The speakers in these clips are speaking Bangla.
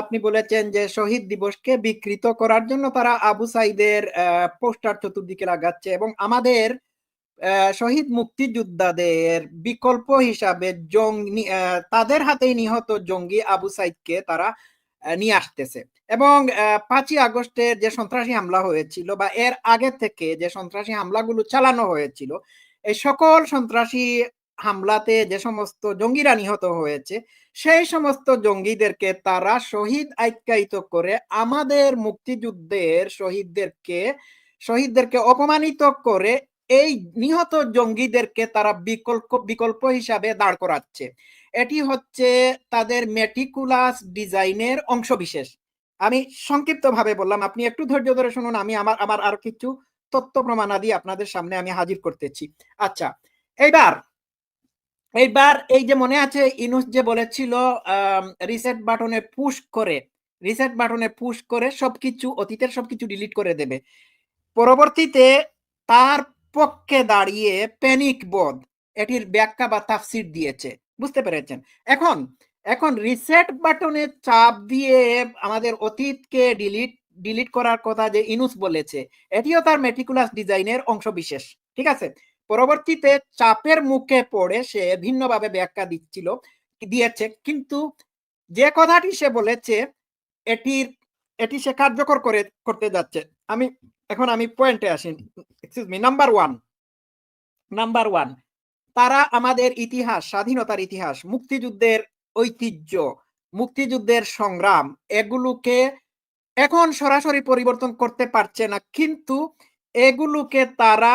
আপনি বলেছেন যে শহীদ দিবসকে বিকৃত করার জন্য তারা আবু সাইদের পোস্টার চতুর্দিকে লাগাচ্ছে এবং আমাদের শহীদ মুক্তিযোদ্ধাদের বিকল্প হিসাবে জঙ্গি তাদের হাতেই নিহত জঙ্গি আবু সাইদকে তারা নিয়ে আসতেছে। এবং পাঁচই আগস্টের যে সন্ত্রাসী হামলা হয়েছিল বা এর আগে থেকে যে সন্ত্রাসী হামলাগুলো চালানো হয়েছিল, এই সকল সন্ত্রাসী হামলাতে যে সমস্ত জঙ্গিরা নিহত হয়েছে, সেই সমস্ত জঙ্গিদেরকে তারা শহীদ আখ্যায়িত করে আমাদের মুক্তিযুদ্ধের শহীদদেরকে শহীদদেরকে অপমানিত করে এই নিহত জঙ্গিদেরকে তারা বিকল্প বিকল্প হিসাবে দাঁড় করাচ্ছে। এটি হচ্ছে তাদের মেটিকুলাস ডিজাইনের অংশ বিশেষ আমি সংক্ষিপ্ত ভাবে বললাম, আপনি একটু ধৈর্য ধরে শুনুন, আমি আমার আমার আর কিছু তথ্য প্রমাণাদি আপনাদের সামনে আমি হাজির করতেছি। আচ্ছা এইবার এইবার এই যে মনে আছে, ইনুস যে বলেছিল রিসেট বাটনে পুশ করে রিসেট বাটনে পুশ করে সবকিছু, অতীতের সবকিছু ডিলিট করে দেবে। পরবর্তীতে তার পক্ষে দাঁড়িয়ে প্যানিক বোধ এটির ব্যাখ্যা বা তাফসির দিয়েছে। বুঝতে পেরেছেন? এখন এখন রিসেট বাটনে চাপ দিয়ে আমাদের অতীতকে ডিলিট ডিলিট করার কথা যে ইনুস বলেছে, এটিও তার মেটিকুলাস ডিজাইনের অংশ বিশেষ ঠিক আছে? পরবর্তীতে চাপের মুখে পড়ে সে ভিন্নভাবে ব্যাখ্যা দিচ্ছিল, দিয়েছে। কিন্তু যে কথাটি সে বলেছে এটির এটি সে কার্যকর করে, করতে যাচ্ছে। আমি, এখন আমি পয়েন্টে আসি। Excuse me number one number one তারা আমাদের ইতিহাস, স্বাধীনতার ইতিহাস, মুক্তিযুদ্ধের ঐতিহ্য, মুক্তিযুদ্ধের সংগ্রাম, এগুলোকে এখন সরাসরি পরিবর্তন করতে পারছে না। কিন্তু এগুলোকে তারা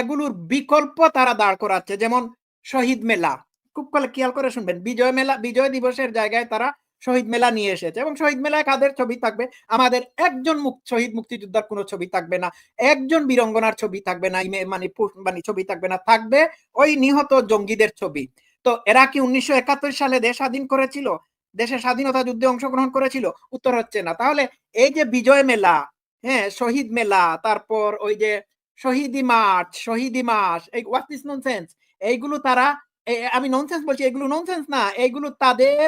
এগুলোর বিকল্প তারা দাঁড় করাচ্ছে, যেমন শহীদ মেলা। খুব খেয়াল করে শুনবেন, বিজয় মেলা, বিজয় দিবসের জায়গায় তারা শহীদ মেলা নিয়ে এসেছে এবং শহীদ মেলায় কাদের ছবি থাকবে? আমাদের একজন শহীদ মুক্তিযোদ্ধার কোনো ছবি থাকবে না, একজন বীরঙ্গনার ছবি থাকবে না মানে মানে ছবি থাকবে না, থাকবে ওই নিহত জঙ্গিদের ছবি। তো এরা কি উনিশশো একাত্তর সালে দেশ স্বাধীন করেছিল? দেশের স্বাধীনতা যুদ্ধে অংশগ্রহণ করেছিল? উত্তর হচ্ছে না। তাহলে এই যে বিজয় মেলা হ্যাঁ শহীদ মেলা, তারপর ওই যে শহীদি মার্চ শহীদি মাস এই হোয়াট ইস ননসেন্স এইগুলো তারা আমি ননসেন্স বলছি, এগুলো ননসেন্স না এইগুলো তাদের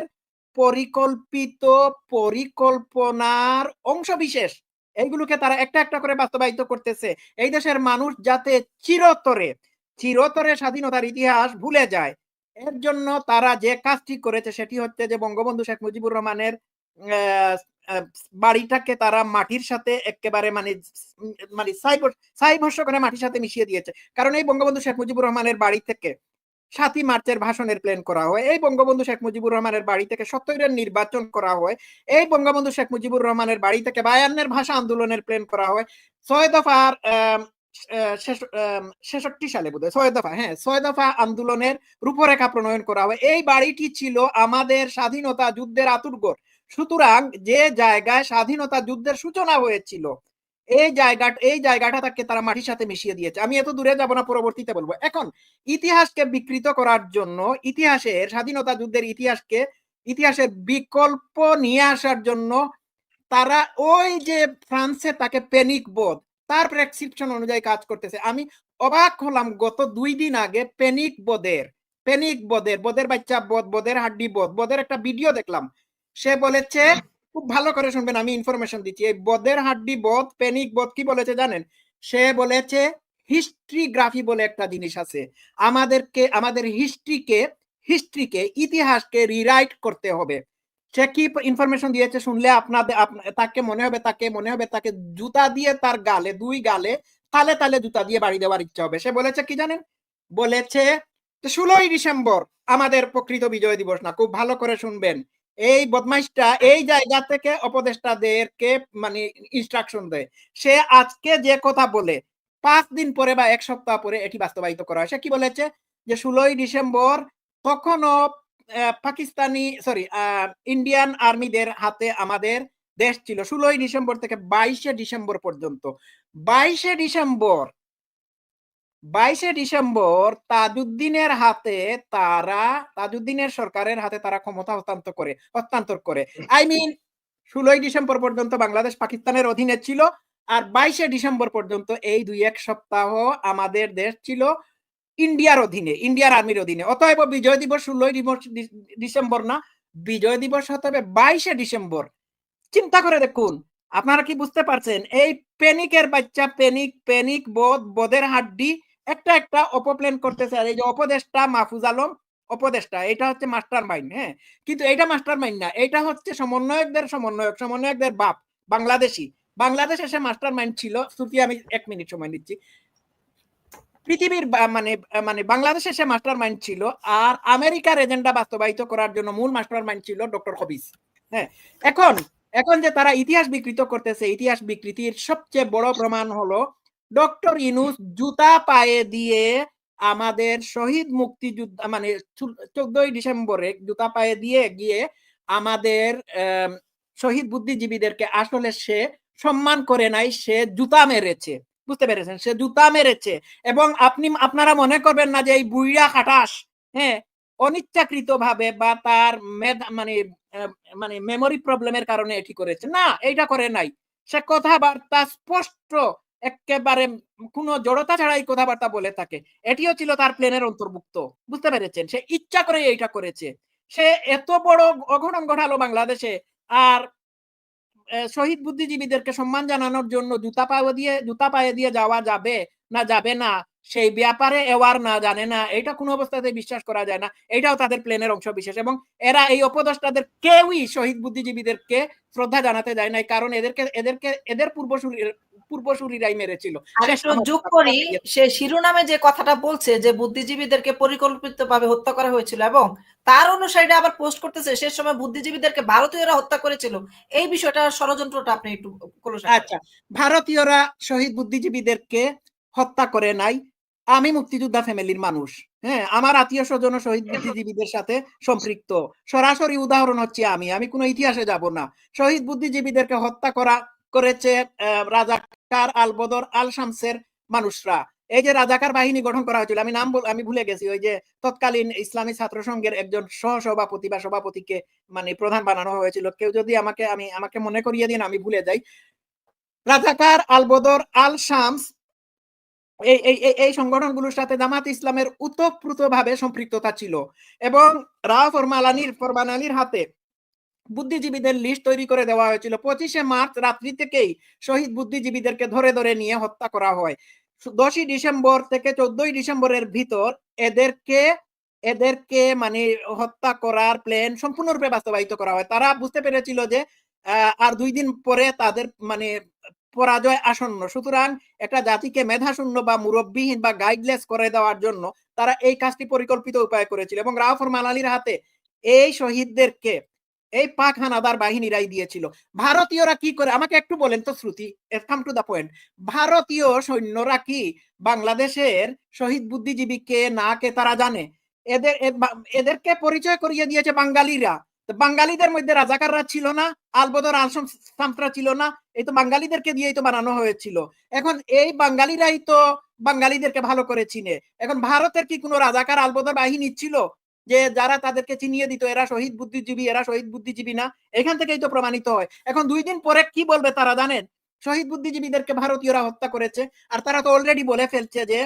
পরিকল্পিত পরিকল্পনার অংশ বিশেষ এইগুলোকে তারা একটা একটা করে বাস্তবায়িত করতেছে। এই দেশের মানুষ যাতে চিরতরে চিরতরে স্বাধীনতার ইতিহাস ভুলে যায়, এর জন্য তারা যে কাজটি করেছে সেটি হচ্ছে যে বঙ্গবন্ধু শেখ মুজিবুর রহমানের বাড়িটাকে তারা মাটির সাথে একেবারে মানে মানে সাই ভস্য করে মাটির সাথে মিশিয়ে দিয়েছে। কারণ এই বঙ্গবন্ধু শেখ মুজিবুর রহমানের বাড়ি থেকে সাতই মার্চের ভাষণের প্ল্যান করা হয়। এই বঙ্গবন্ধু শেখ মুজিবুর রহমানের বাড়ি থেকে সত্তরের নির্বাচন করা হয়। এই বঙ্গবন্ধু শেখ মুজিবুর রহমানের বাড়ি থেকে বায়ান্নের ভাষা আন্দোলনের প্ল্যান করা হয়। ছয় দফার ছেষট্টি সালে বোধ ছয় দফা হ্যাঁ ছয় দফা আন্দোলনের রূপরেখা প্রণয়ন করা হয়। এই বাড়িটি ছিল আমাদের স্বাধীনতা যুদ্ধের আতুর্গর সুতরাং যে জায়গায় স্বাধীনতা যুদ্ধের সূচনা হয়েছিল, এই জায়গা, এই জায়গাটা তাকে তারা মাটির সাথে মিশিয়ে দিয়েছে। আমি এত দূরে যাব না, পরবর্তীতে বলব। এখন, ইতিহাসকে বিকৃত করার জন্য, ইতিহাসের, স্বাধীনতা যুদ্ধের ইতিহাসকে, ইতিহাসের বিকল্প নিয়ে আসার জন্য তারা ওই যে ফ্রান্সে তাকে প্যানিক বোধ তার প্রেসক্রিপশন অনুযায়ী কাজ করতেছে। আমি অবাক হলাম, গত দুই দিন আগে প্যানিক বোধের প্যানিক বোধের বোধের বাচ্চা বোধ বোধের হাড্ডি বোধ বোধের একটা ভিডিও দেখলাম। সে বলেছে, খুব ভালো করে শুনবেন, আমি ইনফরমেশন দিচ্ছি। এই বদের হাড্ডি, বদ প্যানিক বদ কি বলেছে জানেন? সে বলেছে হিস্ট্রিগ্রাফি বলে একটা জিনিস আছে। আমাদেরকে, আমাদের হিস্ট্রিকে হিস্ট্রিকে ইতিহাসকে রিরাইট করতে হবে। সে কি ইনফরমেশন দিয়েছে শুনলে আপনাদের তাকে মনে হবে, তাকে মনে হবে, তাকে জুতা দিয়ে তার গালে, দুই গালে, তালে তালে জুতা দিয়ে বাড়ি দেওয়ার ইচ্ছা হবে। সে বলেছে কি জানেন? বলেছে, ষোলোই ডিসেম্বর, আমাদের প্রকৃত বিজয় দিবস না, খুব ভালো করে শুনবেন। এই বদমাইশটা এই জায়গা থেকে অপদেষ্টাদেরকে মানে ইনস্ট্রাকশন দেয়। সে আজকে যে কথা বলে, পাঁচ দিন পরে বা এক সপ্তাহ পরে এটি বাস্তবায়িত করা হয়। সে কি বলেছে? যে ষোলোই ডিসেম্বর তখনও পাকিস্তানি সরি ইন্ডিয়ান আর্মিদের হাতে আমাদের দেশ ছিল। ষোলোই ডিসেম্বর থেকে বাইশে ডিসেম্বর পর্যন্ত। বাইশে ডিসেম্বর বাইশে ডিসেম্বর তাজউদ্দিনের হাতে তারা, তাজউদ্দিনের সরকারের হাতে তারা ক্ষমতা হস্তান্তর করে হস্তান্তর করে। আই মিন ষোলোই ডিসেম্বর পর্যন্ত বাংলাদেশ পাকিস্তানের অধীনে ছিল আর বাইশে ডিসেম্বর পর্যন্ত এই দুই এক সপ্তাহ আমাদের দেশ ছিল ইন্ডিয়ার অধীনে, ইন্ডিয়ার আর্মির অধীনে। অতএব বিজয় দিবস ষোলোই ডিসেম্বর না, বিজয় দিবস হতে হবে বাইশে ডিসেম্বর। চিন্তা করে দেখুন, আপনারা কি বুঝতে পারছেন? এই প্যানিকের বাচ্চা প্যানিক প্যানিক বোধ, বোধের হাড্ডি একটা একটা অপপ্লেন করতেছে আর এই যে অপদেষ্টা মাহফুজ আলম অপদেষ্টা এটা হচ্ছে মাস্টার মাইন্ড হ্যাঁ? কিন্তু এটা মাস্টার মাইন্ড না, এটা হচ্ছে সমন্বয়কদের সমন্বয়ক, সমন্বয়কদের বাপ, বাংলাদেশি। বাংলাদেশ এসে মাস্টার মাইন্ড ছিল, শ্রুতি আমি এক মিনিট সময় নিচ্ছি। পৃথিবীর মানে মানে বাংলাদেশ এসে মাস্টার মাইন্ড ছিল আর আমেরিকার এজেন্ডা বাস্তবায়িত করার জন্য মূল মাস্টার মাইন্ড ছিল ডক্টর হবিস হ্যাঁ? এখন এখন যে তারা ইতিহাস বিকৃত করতেছে, ইতিহাস বিকৃতির সবচেয়ে বড় প্রমাণ হলো ডক্টর ইনুস জুতা পায়ে দিয়ে আমাদের শহীদ মুক্তিযুদ্ধ মানে চোদ্দই ডিসেম্বরে জুতা পায়ে দিয়ে গিয়ে আমাদের শহীদ বুদ্ধিজীবীদেরকে আসলে সে সম্মান করে নাই, সে জুতা মেরেছে। বুঝতে পেরেছেন? সে জুতা মেরেছে। এবং আপনি, আপনারা মনে করবেন না যে এই বুইড়া খাটাস হ্যাঁ? অনিচ্ছাকৃত ভাবে বা তার মানে মানে মেমোরি প্রবলেমের কারণে এটি করেছে। না, এইটা করে নাই। সে কথাবার্তা স্পষ্ট একেবারে কোনো জড়তা ছাড়াই কথাবার্তা বলে থাকে। এটিও ছিল তার প্লেনের অন্তর্ভুক্ত। বুঝতে পেরেছেন? সে ইচ্ছা করে এইটা করেছে। সে এত বড় অঘটন ঘটালো বাংলাদেশে আর শহীদ বুদ্ধিজীবীদেরকে সম্মান জানানোর জন্য জুতা পায়ে দিয়ে, জুতা পায়ে দিয়ে যাওয়া যাবে না যাবে না, সেই ব্যাপারে এওয়ার না জানে না এটা কোনো অবস্থাতে বিশ্বাস করা যায় না এটাও তাদের প্লেনের অংশ বিশেষ। এবং এরা এই অপদষ্টাদের কেউই শহীদ বুদ্ধিজীবীদেরকে শ্রদ্ধা জানাতে যায় না কারণ এদেরকে এদেরকে, এদের পূর্বসূরি পূর্বসূরিরাই মেরেছিল। যোগ করি সে শিরোনামে যে কথাটা বলছে যে বুদ্ধিজীবীদেরকে পরিকল্পিতভাবে হত্যা করা হয়েছিল এবং তার অনুসারীরা আবার পোস্ট করতেছে সে সময় বুদ্ধিজীবীদেরকে ভারতীয়রা হত্যা করেছিল। এই বিষয়টা ষড়যন্ত্রটা আপনি একটু আচ্ছা ভারতীয়রা শহীদ বুদ্ধিজীবীদেরকে হত্যা করে নাই। আমি মুক্তিযোদ্ধা ফ্যামিলির মানুষ হ্যাঁ আমার আত্মীয় স্বজন শহীদ বুদ্ধিজীবীদের সাথে সম্পৃক্ত। সরাসরি উদাহরণ হচ্ছে আমি আমি কোনো ইতিহাসে যাব না। শহীদ বুদ্ধিজীবীদেরকে হত্যা করা করেছে আহ, রাজাকার আল বদর, আল শামসের মানুষরা। এই যে রাজাকার বাহিনী গঠন করা হয়েছিল, আমি নাম আমি ভুলে গেছি, ওই যে তৎকালীন ইসলামী ছাত্র সংঘের একজন সহ সভাপতি বা সভাপতিকে মানে প্রধান বানানো হয়েছিল। কেউ যদি আমাকে, আমি, আমাকে মনে করিয়ে দিন, আমি ভুলে যাই। রাজাকার আল বদর, আল শামস, এই এই, এই- সংগঠনগুলোর সাথে জামাত ইসলামের উতপ্রুত ভাবে সম্পৃক্ততা ছিল। এবং রাও ফরমালানির ফরমানালির হাতে বুদ্ধিজীবীদের লিস্ট তৈরি করে দেওয়া হয়েছিল। পঁচিশে মার্চ রাত্রি থেকেই শহীদ বুদ্ধিজীবীদেরকে ধরে ধরে নিয়ে হত্যা করা হয়। দশই ডিসেম্বর থেকে চোদ্দই ডিসেম্বরের ভিতর এদেরকে এদেরকে মানে হত্যা করার প্ল্যান সম্পূর্ণরূপে বাস্তবায়িত করা হয়। তারা বুঝতে পেরেছিল যে আর দুই দিন পরে তাদের মানে পরাজয় আসন্ন। সুতরাং একটা জাতিকে মেধাশূন্য বা মুরব্বীহীন বা গাইডলেস করে দেওয়ার জন্য তারা এই কাজটি পরিকল্পিত উপায় করেছিল এবং রাওফর মালালির হাতে এই শহীদদেরকে এই পাক হানাদার বাহিনীরাই দিয়েছিল। ভারতীয়রা কি করে, আমাকে একটু বলেন তো শ্রুতি কাম টু দা পয়েন্ট ভারতীয় সৈন্যরা কি বাংলাদেশের শহীদ বুদ্ধিজীবীকে না কে তারা জানে? এদের এদেরকে পরিচয় করিয়ে দিয়েছে বাঙালিরা। বাঙালিদের মধ্যে রাজাকাররা ছিল না, আলবদর আলসম সামরা ছিল না, এই তো বাঙালিদেরকে দিয়েই তো বানানো হয়েছিল। এখন এই বাঙালিরাই তো বাঙালিদেরকে ভালো করে চিনে। এখন ভারতের কি কোনো রাজাকার আলবদর বাহিনী ছিল? যে যারা তাদেরকে চিনিয়ে দিত এরা শহীদ বুদ্ধিজীবী এরা শহীদ বুদ্ধিজীবী না এখান থেকেই তো প্রমাণিত হয়। এখন দুই দিন পরে কি বলবে তারা জানেন? শহীদ বুদ্ধিজীবীদেরকে ভারতীয়রা হত্যা করেছে আর তারা তো অলরেডি বলে ফেলছে যে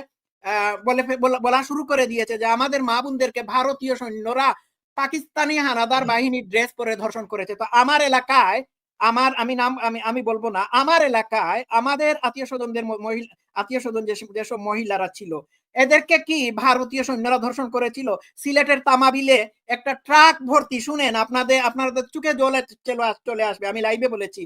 বলে বলা- শুরু করে দিয়েছে যে আমাদের মা বোনদেরকে ভারতীয় সৈন্যরা পাকিস্তানি হানাদার বাহিনী ড্রেস পরে ধর্ষণ করেছে। তো আমার এলাকায় আমার আমি নাম আমি আমি বলব না আমার এলাকায় আমাদের আত্মীয় স্বজনদের মহিলা আত্মীয় স্বজন যেসব মহিলারা ছিল এদেরকে কি ভারতীয় সৈন্যরা ধর্ষণ করেছিল? সিলেটের তামাবিলে একটা ট্রাক ভর্তি, শুনেন, আপনাদের আপনাদের চুকে জলে চলে আসবে, আমি লাইভে বলেছি।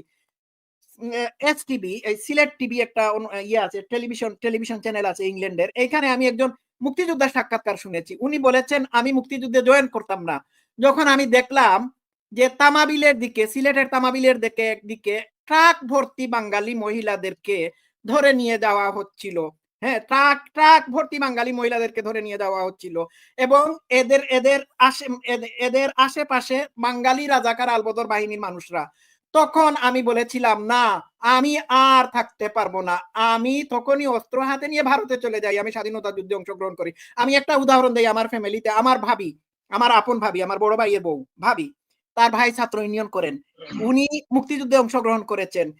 এস টিভি এই সিলেট টিভি একটা ইয়ে আছে টেলিভিশন টেলিভিশন চ্যানেল আছে ইংল্যান্ডের এখানে আমি একজন মুক্তিযোদ্ধার সাক্ষাৎকার শুনেছি। উনি বলেছেন, আমি মুক্তিযুদ্ধে জয়েন করতাম না। যখন আমি দেখলাম যে তামাবিলের দিকে, সিলেটের তামাবিলের দিকে একদিকে ট্রাক ভর্তি বাঙালি মহিলাদেরকে ধরে নিয়ে যাওয়া হচ্ছিল। হ্যাঁ ট্রাক ট্রাক ভর্তি বাঙালি মহিলাদেরকে ধরে নিয়ে যাওয়া হচ্ছিল। এবং এদের এদের আশে এদের- আশেপাশে বাঙালি রাজাকার আলবদর বাহিনীর মানুষরা। তখন আমি বলেছিলাম, না, আমি আর থাকতে পারব না। আমি তখনই অস্ত্র হাতে নিয়ে ভারতে চলে যাই। আমি স্বাধীনতা যুদ্ধে অংশগ্রহণ করি। আমি একটা উদাহরণ দিই আমার ফ্যামিলিতে। আমার ভাবি, আমার আপন ভাবি, আমার বড় ভাইয়ের বউ, ভাবি, তার ভাই ছাত্র ইউনিয়ন করেন। উনি মুক্তিযুদ্ধে অংশগ্রহণ করেছেন।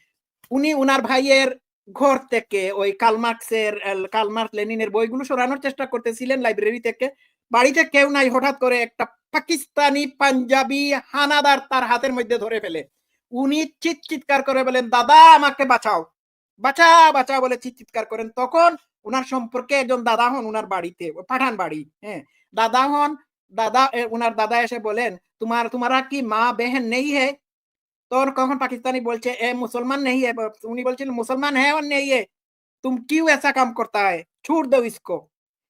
উনি, উনার ভাইয়ের ঘর থেকে, ওই কালমার্কসের কালমার্ক লেনিনের বইগুলো সরানোর চেষ্টা করতেছিলেন লাইব্রেরি থেকে। বাড়িতে কেউ নাই, হঠাৎ করে একটা পাকিস্তানি পাঞ্জাবি হানাদার তার হাতের মধ্যে ধরে ফেলে। উনি চিৎ চিৎকার করে বলেন, দাদা, আমাকে বাঁচাও। বাঁচা বাঁচা বলে চিৎ চিৎকার করেন। তখন উনার সম্পর্কে একজন দাদা হন উনার বাড়িতে, পাঠান বাড়ি হ্যাঁ। দাদা হন, দাদা উনার দাদা এসে বলেন, তোমার, তোমারা কি মা বেহেন নেই হে? তোর কখন পাকিস্তানি বলছে এ মুসলমান নেই উনি বলছেন মুসলমান হ্যাঁ নেই তুম কিউ এসা কাম করতা হয় ছুট দাও ইসকো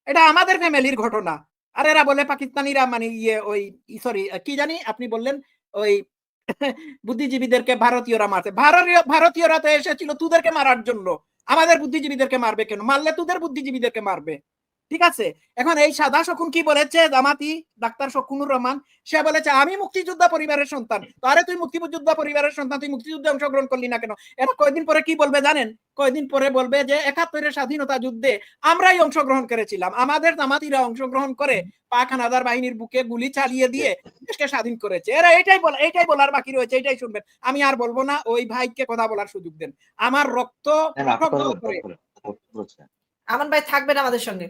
এটা আমাদের ফ্যামিলির ঘটনা আর এরা বলে পাকিস্তানিরা মানে ইয়ে ওই সরি কি জানি আপনি বললেন ওই বুদ্ধিজীবীদেরকে ভারতীয়রা মারছে ভারতীয় ভারতীয়রা তো এসেছিল তোদেরকে মারার জন্য আমাদের বুদ্ধিজীবীদেরকে মারবে কেন মারলে তোদের বুদ্ধিজীবীদেরকে মারবে ঠিক আছে? এখন এই সাদা শকুন কি বলেছে? জামাতি ডাক্তার শকুনুর রহমান সে বলেছে আমি মুক্তিযোদ্ধা পরিবারের সন্তান। তো আরে তুই মুক্তিযোদ্ধা পরিবারের সন্তান তুই মুক্তিযুদ্ধে অংশগ্রহণ করলি না কেন? এরা কয়দিন পরে কি বলবে জানেন? কয়দিন পরে বলবে যে একাত্তরের স্বাধীনতা যুদ্ধে আমরাই অংশগ্রহণ করেছিলাম। আমাদের জামাতিরা অংশগ্রহণ করে পাক হানাদার বাহিনীর বুকে গুলি চালিয়ে দিয়ে দেশকে স্বাধীন করেছে। এরা এটাই বলা এটাই বলার বাকি রয়েছে এটাই শুনবেন। আমি আর বলব না ওই ভাইকে কথা বলার সুযোগ দেন। আমার রক্ত বলছেন। আমান ভাই থাকবেন আমাদের সঙ্গে।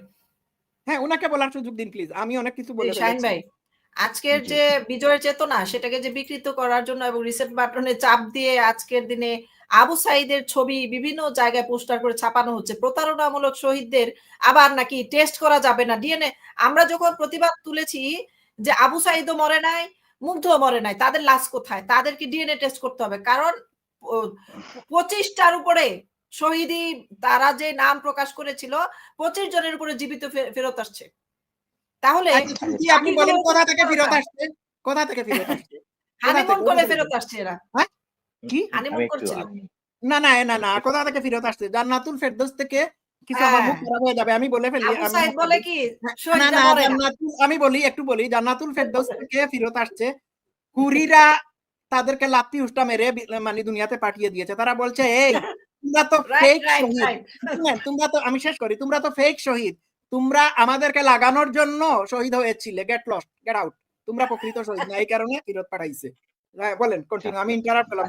হ্যাঁ ওনাকে বলার সুযোগ দিন প্লিজ আমি অনেক কিছু বলে শাহিন ভাই আজকের যে বিজয়ের চেতনা সেটাকে যে বিকৃত করার জন্য এবং রিসেট বাটনে চাপ দিয়ে আজকের দিনে আবু সাইদের ছবি বিভিন্ন জায়গায় পোস্টার করে ছাপানো হচ্ছে। প্রতারণামূলক শহীদদের আবার নাকি টেস্ট করা যাবে না। ডিএনএ আমরা যখন প্রতিবাদ তুলেছি যে আবু সাইদও মরে নাই মুগ্ধ মরে নাই তাদের লাশ কোথায়? তাদেরকে ডিএনএ টেস্ট করতে হবে। কারণ পঁচিশটার উপরে শহীদি তারা যে নাম প্রকাশ করেছিল পঁচিশ জনের উপরে জীবিত ফেরত আসছে। তাহলে আপনি বলেন কোথা থেকে ফেরত আসছে? কোথা থেকে ফেরত আসছে? হানিমুন করে ফেরত আসছে এরা। কি? হানিমুন আমি করছিল না না না না কোথা থেকে ফেরত আসছে? জান্নাতুল ফেরদৌস থেকে কিছু আমার মুখ। খারাপ হয়ে যাবে আমি বলে ফেলি আমি বলে কি? না না জান্নাতুল আমি বলি একটু বলি জান্নাতুল ফেরদৌস থেকে ফেরত আসছে। কুরিরা তাদেরকে লাত্তি উষ্টা মেরে মানে দুনিয়াতে পাঠিয়ে দিয়েছে। তারা বলছে এই তোমরা তো ফেক শহীদ। তোমরা তো আমি শেষ করি তোমরা তো ফেক শহীদ। তোমরা আমাদেরকে লাগানোর জন্য শহীদ হয়েছিলে। গেট লস্ট গেট আউট তোমরা প্রকৃত শহীদ না এই কারণে ফিরত পাঠাইছে। হ্যাঁ, বলেন কন্টিনিউ আমি ইন্টারাপ্ট পেলাম